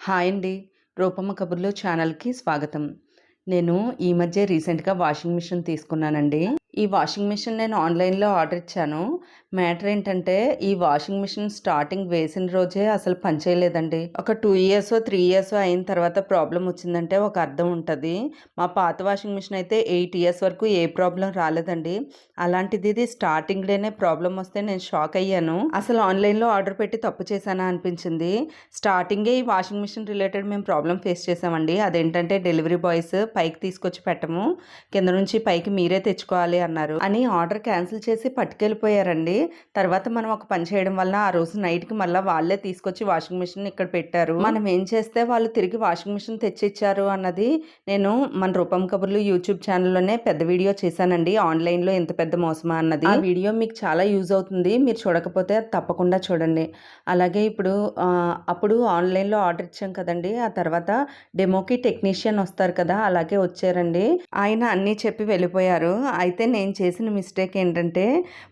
Hi అండి. రూపమ్మ కబుర్లు ఛానల్కి స్వాగతం. నేను ఈ మధ్య రీసెంట్గా వాషింగ్ మిషన్ తీసుకున్నానండి. ఈ వాషింగ్ మిషన్ నేను ఆన్లైన్లో ఆర్డర్ ఇచ్చాను. మ్యాటర్ ఏంటంటే ఈ వాషింగ్ మిషన్ స్టార్టింగ్ వేసిన రోజే అసలు పనిచేయలేదండి ఒక టూ ఇయర్స్ త్రీ ఇయర్స్ అయిన తర్వాత ప్రాబ్లం వచ్చిందంటే ఒక అర్థం ఉంటుంది. మా పాత వాషింగ్ మిషన్ అయితే ఎయిట్ ఇయర్స్ వరకు ఏ ప్రాబ్లం రాలేదండి. అలాంటిది ఇది స్టార్టింగ్ డేనే ప్రాబ్లం వస్తే నేను షాక్ అయ్యాను. అసలు ఆన్లైన్లో ఆర్డర్ పెట్టి తప్పు చేశానా అనిపించింది. స్టార్టింగే ఈ వాషింగ్ మిషన్ రిలేటెడ్ మేము ప్రాబ్లం ఫేస్ చేసామండి అదేంటంటే డెలివరీ బాయ్స్ పైకి తీసుకొచ్చి పెట్టము. కింద నుంచి పైకి మీరే తెచ్చుకోవాలి అన్నారు. అని ఆర్డర్ క్యాన్సిల్ చేసి పట్టుకెళ్ళిపోయారండి. తర్వాత మనం ఒక పని చేయడం వల్ల ఆ రోజు నైట్కి మళ్ళీ వాళ్ళే తీసుకొచ్చి వాషింగ్ మిషన్ ఇక్కడ పెట్టారు. మనం ఏం చేస్తే వాళ్ళు తిరిగి వాషింగ్ మిషన్ తెచ్చిచ్చారు అన్నది నేను మన రూపం కబుర్లు యూట్యూబ్ ఛానల్లోనే పెద్ద వీడియో చేశానండి. ఆన్లైన్లో ఎంత పెద్ద మోసమా అన్నది. ఆ వీడియో మీకు చాలా యూజ్ అవుతుంది. మీరు చూడకపోతే తప్పకుండా చూడండి. అలాగే ఇప్పుడు అప్పుడు ఆన్లైన్లో ఆర్డర్ ఇచ్చాం కదండి. ఆ తర్వాత డెమోకి టెక్నీషియన్ వస్తారు కదా అలాగే వచ్చారండి. ఆయన అన్నీ చెప్పి వెళ్ళిపోయారు. అయితే నేను చేసిన మిస్టేక్ ఏంటంటే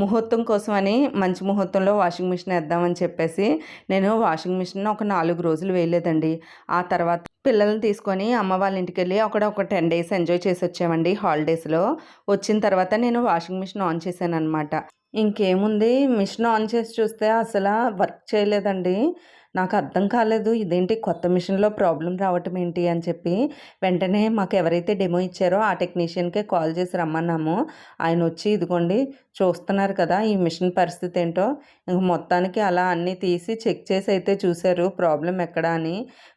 ముహూర్తం కోసం అని మంచి ముహూర్తంలో వాషింగ్ మిషన్ వేద్దామని చెప్పేసి నేను వాషింగ్ మిషన్ ఒక నాలుగు రోజులు వేయలేదండి. ఆ తర్వాత పిల్లల్ని తీసుకొని అమ్మ వాళ్ళ ఇంటికి వెళ్ళి అక్కడ ఒక టెన్ డేస్ ఎంజాయ్ చేసి వచ్చామండి హాలిడేస్లో. వచ్చిన తర్వాత నేను వాషింగ్ మిషన్ ఆన్ చేశాను అనమాట ఇంకేముంది? మిషన్ ఆన్ చేసి చూస్తే అసలు వర్క్ చేయలేదండి. నాకు అర్థం కాలేదు. ఇదేంటి కొత్త మిషన్లో ప్రాబ్లం రావటం ఏంటి అని చెప్పి వెంటనే మాకు ఎవరైతే డెమో ఇచ్చారో ఆ టెక్నీషియన్కే కాల్ చేసి రమ్మన్నాము. ఆయన వచ్చి ఇదిగోండి చూస్తున్నారు కదా ఈ మిషన్ పరిస్థితి ఏంటో. ఇంక మొత్తానికి అలా అన్నీ తీసి చెక్ చేసి అయితే చూశారు ప్రాబ్లం ఎక్కడ అని.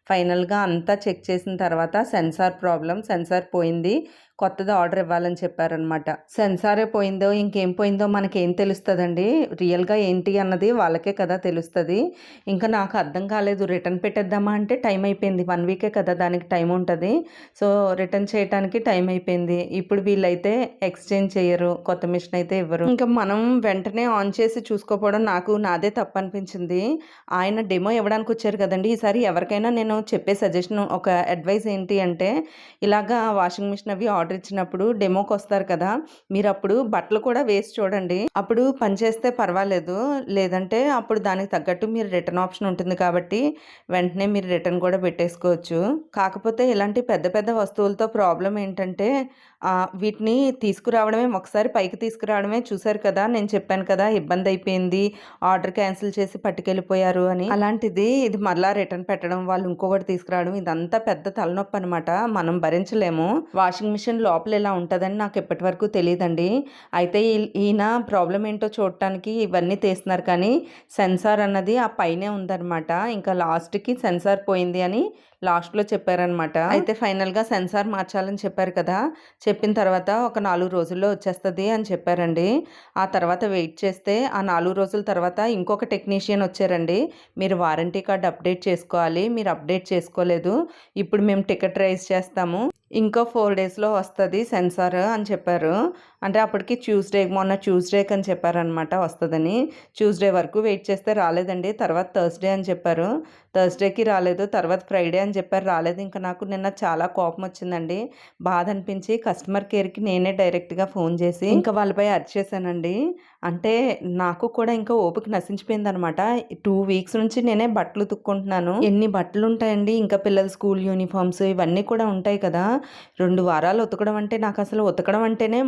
ఫైనల్గా అంతా చెక్ చేసిన తర్వాత సెన్సార్ ప్రాబ్లం సెన్సార్ పోయింది. కొత్తది ఆర్డర్ ఇవ్వాలని చెప్పారనమాట సెన్సారే పోయిందో ఇంకేం పోయిందో మనకేం తెలుస్తుందండి? రియల్గా ఏంటి అన్నది వాళ్ళకే కదా తెలుస్తుంది. ఇంకా నాకు అర్థం కాలేదు. రిటర్న్ పెట్టేద్దామా అంటే టైం అయిపోయింది. వన్ వీకే కదా దానికి టైం ఉంటుంది. సో రిటర్న్ చేయడానికి టైం అయిపోయింది. ఇప్పుడు వీళ్ళైతే ఎక్స్చేంజ్ చేయరు కొత్త మిషన్ అయితే ఇవ్వరు. ఇంకా మనం వెంటనే ఆన్ చేసి చూసుకోపోవడం నాకు నాదే తప్పు అనిపించింది ఆయన డెమో ఇవ్వడానికి వచ్చారు కదండి. ఈసారి ఎవరికైనా నేను చెప్పే సజెషన్ ఒక అడ్వైస్ ఏంటి అంటే ఇలాగా వాషింగ్ మిషన్ అవి ఆర్డర్ ఆర్డర్ ఇచ్చినప్పుడు డెమోకి వస్తారు కదా మీరు అప్పుడు బట్టలు కూడా వేసి చూడండి. అప్పుడు పని చేస్తే పర్వాలేదు లేదంటే అప్పుడు దానికి తగ్గట్టు మీరు రిటర్న్ ఆప్షన్ ఉంటుంది కాబట్టి వెంటనే మీరు రిటర్న్ కూడా పెట్టేసుకోవచ్చు. కాకపోతే ఇలాంటి పెద్ద పెద్ద వస్తువులతో ప్రాబ్లం ఏంటంటే వీటిని తీసుకురావడమే ఒకసారి పైకి తీసుకురావడమే చూశారు కదా నేను చెప్పాను కదా ఇబ్బంది అయిపోయింది ఆర్డర్ క్యాన్సిల్ చేసి పట్టుకెళ్ళిపోయారు అని. అలాంటిది ఇది మళ్ళా రిటర్న్ పెట్టడం వాళ్ళు ఇంకొకటి తీసుకురావడం ఇదంతా పెద్ద తలనొప్పి అనమాట మనం భరించలేము. వాషింగ్ మిషన్ లోపల ఇలా ఉంటుందని నాకు ఇప్పటి వరకు తెలియదండి అయితే ఈయన ప్రాబ్లం ఏంటో చూడటానికి ఇవన్నీ తీస్తున్నారు కానీ సెన్సార్ అన్నది ఆ పైనే ఉందన్నమాట. ఇంకా లాస్ట్కి సెన్సార్ పోయింది అని లాస్ట్లో చెప్పారనమాట అయితే ఫైనల్గా సెన్సార్ మార్చాలని చెప్పారు కదా చెప్పిన తర్వాత ఒక నాలుగు రోజుల్లో వచ్చేస్తుంది అని చెప్పారండి. ఆ తర్వాత వెయిట్ చేస్తే ఆ నాలుగు రోజుల తర్వాత ఇంకొక టెక్నీషియన్ వచ్చారండి. మీరు వారంటీ కార్డ్ అప్డేట్ చేసుకోవాలి మీరు అప్డేట్ చేసుకోలేదు ఇప్పుడు మేము టికెట్ రైజ్ చేస్తాము. ఇంకో ఫోర్ డేస్లో వస్తుంది సెన్సార్ అని చెప్పారు. అంటే అప్పటికి ట్యూస్డే మొన్న ట్యూస్డేకి అని చెప్పారనమాట వస్తుందని. ట్యూస్డే వరకు వెయిట్ చేస్తే రాలేదండి. తర్వాత థర్స్డే అని చెప్పారు. థర్స్డేకి రాలేదు తర్వాత ఫ్రైడే అని చెప్పారు. రాలేదు. ఇంకా నాకు నిన్న చాలా కోపం వచ్చిందండి. బాధ అనిపించి కస్టమర్ కేర్కి నేనే డైరెక్ట్గా ఫోన్ చేసి ఇంకా వాళ్ళపై అరిచేసానండి అంటే నాకు కూడా ఇంకా ఓపిక నశించిపోయింది అనమాట టూ వీక్స్ నుంచి నేనే బట్టలు తుక్కుంటున్నాను ఎన్ని బట్టలు ఉంటాయండి ఇంకా పిల్లల స్కూల్ యూనిఫామ్స్ ఇవన్నీ కూడా ఉంటాయి కదా. రెండు వారాలు ఉతకడం అంటే నాకు అసలు ఉతకడం అంటేనే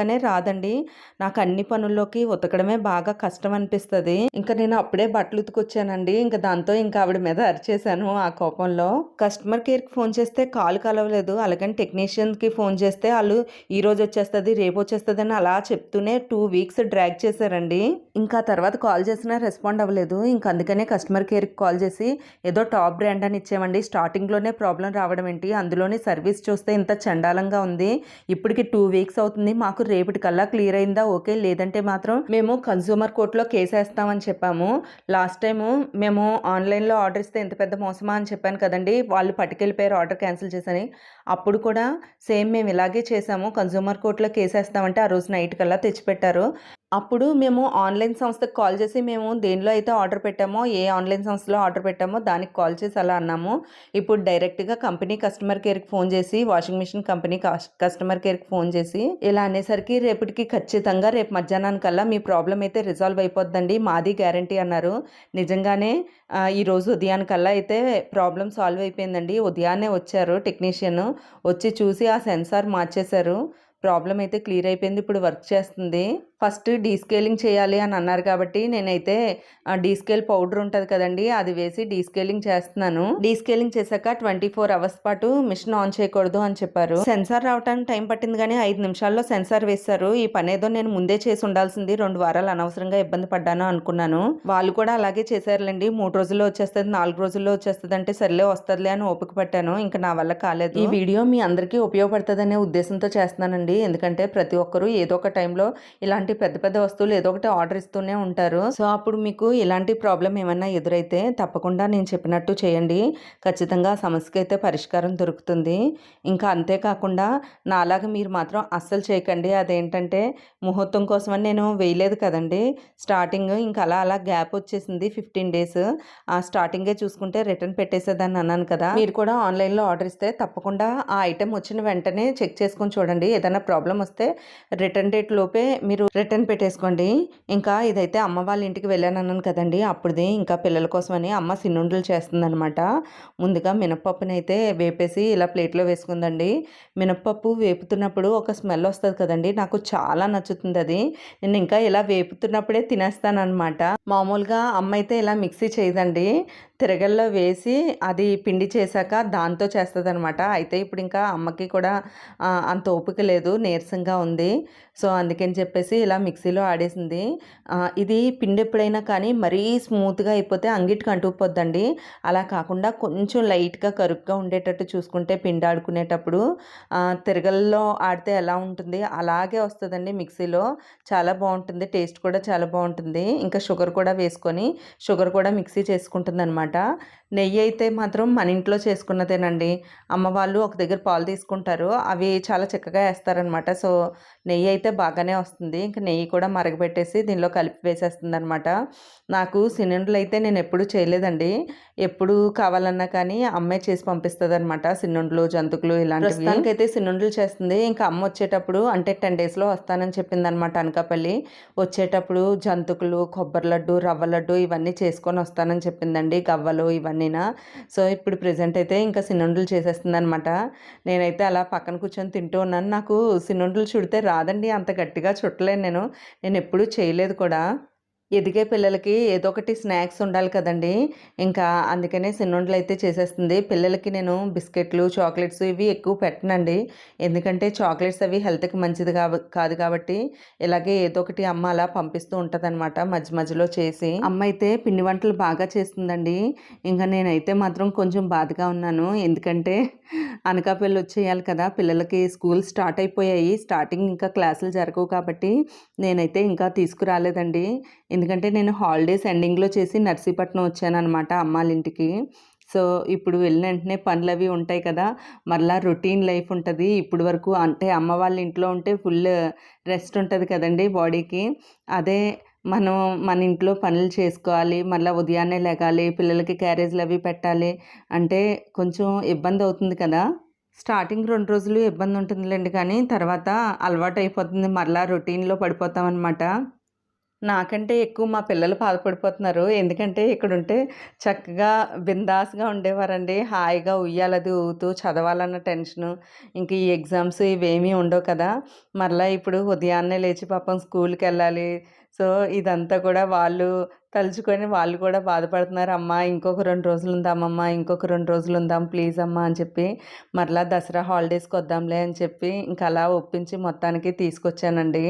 మామూలుగానే రాదండి. నాకు అన్ని పనుల్లోకి ఉతకడమే బాగా కష్టం అనిపిస్తుంది ఇంకా నేను అప్పుడే బట్టలు ఉతుకొచ్చానండి. ఇంకా దాంతో ఇంకా ఆవిడ మీద అరిచేశాను ఆ కోపంలో. కస్టమర్ కేర్కి ఫోన్ చేస్తే కాల్ కలవలేదు. అలాగని టెక్నీషియన్కి ఫోన్ చేస్తే వాళ్ళు ఈ రోజు వచ్చేస్తుంది రేపు వచ్చేస్తుంది అని అలా చెప్తూనే టూ వీక్స్ డ్రాగ్ చేశారండి. ఇంకా తర్వాత కాల్ చేసినా రెస్పాండ్ అవ్వలేదు. ఇంకా అందుకనే కస్టమర్ కేర్కి కాల్ చేసి ఏదో టాప్ బ్రాండ్ అని ఇచ్చామండి స్టార్టింగ్లోనే ప్రాబ్లం రావడం ఏంటి? అందులోనే సర్వీస్ చూస్తే ఇంత చండాలంగా ఉంది. ఇప్పటికి టూ వీక్స్ అవుతుంది. మాకు రేపటికల్లా క్లియర్ అయిందా? ఓకే. లేదంటే మాత్రం మేము కన్సూమర్ కోర్టులో కేసేస్తామని చెప్పాము. లాస్ట్ టైము మేము ఆన్లైన్లో ఆర్డర్ ఇస్తే ఎంత పెద్ద మోసమా అని చెప్పాను కదండి. వాళ్ళు పట్టుకెళ్ళిపోయారు ఆర్డర్ క్యాన్సిల్ చేసని. అప్పుడు కూడా సేమ్ మేము ఇలాగే చేసాము. కన్సూమర్ కోర్టులో కేసేస్తామంటే ఆ రోజు నైట్ కల్లా తెచ్చిపెట్టారు. అప్పుడు మేము ఆన్లైన్ సంస్థకి కాల్ చేసి మేము దేనిలో అయితే ఆర్డర్ పెట్టామో ఏ ఆన్లైన్ సంస్థలో ఆర్డర్ పెట్టామో దానికి కాల్ చేసి అలా అన్నాము. ఇప్పుడు డైరెక్ట్గా కంపెనీ కస్టమర్ కేర్కి ఫోన్ చేసి వాషింగ్ మిషన్ కంపెనీ కస్టమర్ కేర్కి ఫోన్ చేసి ఇలా అనేసరికి రేపటికి ఖచ్చితంగా రేపు మధ్యాహ్నానికల్లా మీ ప్రాబ్లం అయితే రిజాల్వ్ అయిపోద్దండి మాది గ్యారంటీ అన్నారు. నిజంగానే ఈరోజు ఉదయానికల్లా అయితే ప్రాబ్లం సాల్వ్ అయిపోయిందండి. ఉదయాన్నే వచ్చారు టెక్నీషియన్ వచ్చి చూసి ఆ సెన్సార్ మార్చేశారు. ప్రాబ్లం అయితే క్లియర్ అయిపోయింది. ఇప్పుడు వర్క్ చేస్తుంది. ఫస్ట్ డీస్కేలింగ్ చేయాలి అని అన్నారు కాబట్టి నేనైతే డీస్కేల్ పౌడర్ ఉంటుంది కదండి అది వేసి డీస్కేలింగ్ చేస్తున్నాను. డీస్కేలింగ్ చేశాక ట్వంటీ ఫోర్ అవర్స్ పాటు మిషన్ ఆన్ చేయకూడదు అని చెప్పారు. సెన్సార్ రావడానికి టైం పట్టింది కానీ ఐదు నిమిషాల్లో సెన్సార్ వేశారు. ఈ పని ఏదో నేను ముందే చేసి ఉండాల్సింది రెండు వారాలు అనవసరంగా ఇబ్బంది పడ్డాను అనుకున్నాను. వాళ్ళు కూడా అలాగే చేశారులేండి. మూడు రోజుల్లో వచ్చేస్తుంది నాలుగు రోజుల్లో వచ్చేస్తుంది అంటే సర్లే వస్తుందిలే అని ఓపిక పట్టాను. ఇంకా నా వల్ల కాలేదు. ఈ వీడియో మీ అందరికీ ఉపయోగపడుతుందనే ఉద్దేశంతో చేస్తున్నానండి. ఎందుకంటే ప్రతి ఒక్కరూ ఏదో ఒక టైంలో ఇలాంటి పెద్ద పెద్ద వస్తువులు ఏదో ఒకటి ఆర్డర్ ఇస్తూనే ఉంటారు. సో అప్పుడు మీకు ఇలాంటి ప్రాబ్లం ఏమైనా ఎదురైతే తప్పకుండా నేను చెప్పినట్టు చేయండి. ఖచ్చితంగా సమస్యకి అయితే పరిష్కారం దొరుకుతుంది. ఇంకా అంతేకాకుండా నాలాగా మీరు మాత్రం అస్సలు చేయకండి. అదేంటంటే ముహూర్తం కోసమని నేను వేయలేదు కదండి. స్టార్టింగ్ ఇంకా అలా అలా గ్యాప్ వచ్చేసింది ఫిఫ్టీన్ డేస్. ఆ స్టార్టింగే చూసుకుంటే రిటర్న్ పెట్టేసేదాన్ని అన్నాను కదా. మీరు కూడా ఆన్లైన్లో ఆర్డర్ ఇస్తే తప్పకుండా ఆ ఐటెం వచ్చిన వెంటనే చెక్ చేసుకొని చూడండి. ఏదైనా ప్రాబ్లం వస్తే రిటర్న్ డేట్ లోపే మీరు రిటర్న్ పెట్టేసుకోండి. ఇంకా ఇదైతే అమ్మ వాళ్ళ ఇంటికి వెళ్ళాను అన్నాను కదండి. అప్పుడుది ఇంకా పిల్లల కోసమని అమ్మ సిన్నుండలు చేస్తుందనమాట ముందుగా మినప్పప్పుని అయితే వేపేసి ఇలా ప్లేట్లో వేసుకుందండి. మినప్పప్పు వేపుతున్నప్పుడు ఒక స్మెల్ వస్తుంది కదండి. నాకు చాలా నచ్చుతుంది అది నేను ఇంకా ఇలా వేపుతున్నప్పుడే తినేస్తానమాట మామూలుగా అమ్మ అయితే ఇలా మిక్సీ చేయదండి. తిరగల్లో వేసి అది పిండి చేశాక దాంతో చేస్తుంది అనమాట అయితే ఇప్పుడు ఇంకా అమ్మకి కూడా అంత ఓపిక లేదు. నీరసంగా ఉంది. సో అందుకని చెప్పేసి ఇలా మిక్సీలో ఆడేసింది. ఇది పిండి ఎప్పుడైనా కానీ మరీ స్మూత్గా అయిపోతే అంగిటికి అంటుకుపోద్దండి. అలా కాకుండా కొంచెం లైట్గా కరుగ్గా ఉండేటట్టు చూసుకుంటే పిండి ఆడుకునేటప్పుడు తిరగల్లో ఆడితే ఎలా ఉంటుంది? అలాగే వస్తుందండి మిక్సీలో. చాలా బాగుంటుంది. టేస్ట్ కూడా చాలా బాగుంటుంది. ఇంకా షుగర్ కూడా వేసుకొని షుగర్ కూడా మిక్సీ చేసుకుంటుంది అనమాట నెయ్యి అయితే మాత్రం మన ఇంట్లో చేసుకున్నదేనండి. అమ్మ వాళ్ళు ఒక దగ్గర పాలు తీసుకుంటారు. అవి చాలా చక్కగా వేస్తారనమాట. సో నెయ్యి అయితే బాగానే వస్తుంది. ఇంకా నెయ్యి కూడా మరగబెట్టేసి దీనిలో కలిపి వేసేస్తుంది అనమాట నాకు సిలిండర్లు అయితే నేను ఎప్పుడూ చేయలేదండి. ఎప్పుడు కావాలన్నా కానీ అమ్మే చేసి పంపిస్తుంది అనమాట సిన్నుండ్లు జంతుకులు ఇలాంటివి. దానికైతే సిన్నుండ్లు చేస్తుంది. ఇంకా అమ్మ వచ్చేటప్పుడు అంటే టెన్ డేస్లో వస్తానని చెప్పింది అనమాట అనకాపల్లి. వచ్చేటప్పుడు జంతుకులు కొబ్బరి లడ్డు రవ్వ లడ్డు ఇవన్నీ చేసుకొని వస్తానని చెప్పిందండి. గవ్వలు ఇవన్నీనా. సో ఇప్పుడు ప్రెసెంట్ అయితే ఇంకా సిన్నుండలు చేసేస్తుంది అనమాట నేనైతే అలా పక్కన కూర్చొని తింటూ ఉన్నాను. నాకు సిన్నుండలు చుడితే రాదండి. అంత గట్టిగా చుట్టలేను నేను. నేను ఎప్పుడూ చేయలేదు కూడా. ఎదిగే పిల్లలకి ఏదో ఒకటి స్నాక్స్ ఉండాలి కదండి. ఇంకా అందుకనే సిన్నుండలు అయితే చేసేస్తుంది. పిల్లలకి నేను బిస్కెట్లు చాక్లెట్స్ ఇవి ఎక్కువ పెట్టనండి. ఎందుకంటే చాక్లెట్స్ అవి హెల్త్కి మంచిది కాదు కాబట్టి ఇలాగే ఏదో ఒకటి అమ్మ అలా పంపిస్తూ ఉంటుందన్నమాట మధ్య మధ్యలో చేసి. అమ్మ అయితే పిండి వంటలు బాగా చేస్తుందండి. ఇంకా నేనైతే మాత్రం కొంచెం బాధగా ఉన్నాను. ఎందుకంటే అనకాపల్లి వచ్చేయాలి కదా. పిల్లలకి స్కూల్ స్టార్ట్ అయిపోయాయి. స్టార్టింగ్ ఇంకా క్లాసులు జరగవు కాబట్టి నేనైతే ఇంకా తీసుకురాలేదండి. ఎందుకంటే నేను హాలిడేస్ ఎండింగ్లో చేసి నర్సీపట్నం వచ్చాను అనమాట ఇంటికి సో ఇప్పుడు వెళ్ళిన వెంటనే పనులు అవి ఉంటాయి కదా మరలా రొటీన్ లైఫ్ ఉంటుంది. ఇప్పుడు వరకు అంటే అమ్మ వాళ్ళ ఇంట్లో ఉంటే ఫుల్ రెస్ట్ ఉంటుంది కదండి బాడీకి. అదే మనం మన ఇంట్లో పనులు చేసుకోవాలి మళ్ళీ ఉదయాన్నే లెగాలి పిల్లలకి క్యారేజ్లు అవి పెట్టాలి అంటే కొంచెం ఇబ్బంది అవుతుంది కదా. స్టార్టింగ్ రెండు రోజులు ఇబ్బంది ఉంటుందిలేండి కానీ తర్వాత అలవాటు అయిపోతుంది మరలా రొటీన్లో పడిపోతామన్నమాట. నాకంటే ఎక్కువ మా పిల్లలు బాధపడిపోతున్నారు. ఎందుకంటే ఇక్కడ ఉంటే చక్కగా బిందాస్గా ఉండేవారండి. హాయిగా ఉయ్యాలది ఊగుతూ చదవాలన్న టెన్షను. ఇంక ఈ ఎగ్జామ్స్ ఇవేమీ ఉండవు కదా. మరలా ఇప్పుడు ఉదయాన్నే లేచి పాపం స్కూల్కి వెళ్ళాలి సో ఇదంతా కూడా వాళ్ళు తలుచుకొని వాళ్ళు కూడా బాధపడుతున్నారు. అమ్మ ఇంకొక రెండు రోజులు ఉందామమ్మా ఇంకొక రెండు రోజులు ఉందాం ప్లీజ్ అమ్మ అని చెప్పి మరలా దసరా హాలిడేస్కి వద్దాంలే అని చెప్పి ఇంకా అలా ఒప్పించి మొత్తానికి తీసుకొచ్చానండి.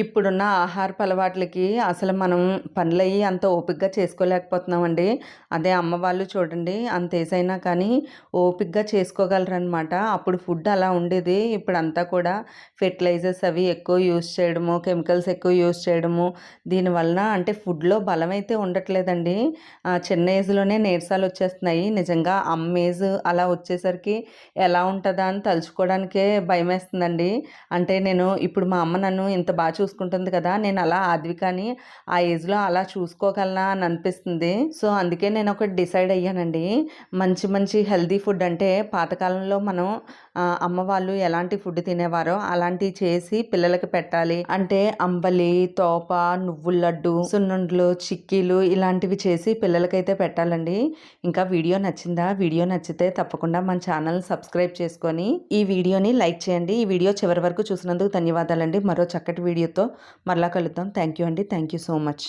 ఇప్పుడున్న ఆహారపు అలవాట్లకి అసలు మనం పనులయ్యి అంత ఓపికగా చేసుకోలేకపోతున్నామండి. అదే అమ్మ వాళ్ళు చూడండి అంత ఏసైనా కానీ ఓపికగా చేసుకోగలరనమాట అప్పుడు ఫుడ్ అలా ఉండేది. ఇప్పుడు అంతా కూడా ఫెర్టిలైజర్స్ అవి ఎక్కువ యూస్ చేయడము కెమికల్స్ ఎక్కువ యూస్ చేయడము. దీనివలన అంటే ఫుడ్లో బలం అయితే ఉండట్లేదండి చిన్న ఏజ్లోనే నీరసాలు వచ్చేస్తున్నాయి. నిజంగా అమ్మ ఏజ్ అలా వచ్చేసరికి ఎలా ఉంటుందా అని తలుచుకోవడానికే భయం వేస్తుందండి అంటే నేను ఇప్పుడు మా అమ్మ నన్ను ఇంత బాగా చూసుకుంటుంది కదా నేను అలా ఆద్వికాని ఆ ఏజ్లో అలా చూసుకోగలనా అని అనిపిస్తుంది. సో అందుకే నేను ఒకటి డిసైడ్ అయ్యానండి. మంచి మంచి హెల్దీ ఫుడ్ అంటే పాతకాలంలో మనం అమ్మ వాళ్ళు ఎలాంటి ఫుడ్ తినేవారో అలాంటివి చేసి పిల్లలకి పెట్టాలి. అంటే అంబలి తోప నువ్వుల లడ్డు సున్నుండ్లు చిక్కీలు ఇలాంటివి చేసి పిల్లలకైతే పెట్టాలండి. ఇంకా వీడియో నచ్చిందా? వీడియో నచ్చితే తప్పకుండా మన ఛానల్ సబ్స్క్రైబ్ చేసుకొని ఈ వీడియోని లైక్ చేయండి. ఈ వీడియో చివరి వరకు చూసినందుకు ధన్యవాదాలండి. మరో చక్కటి వీడియో వీడియోతో మరలా కలుద్దాం. థ్యాంక్ యూ అండి. Thank you so much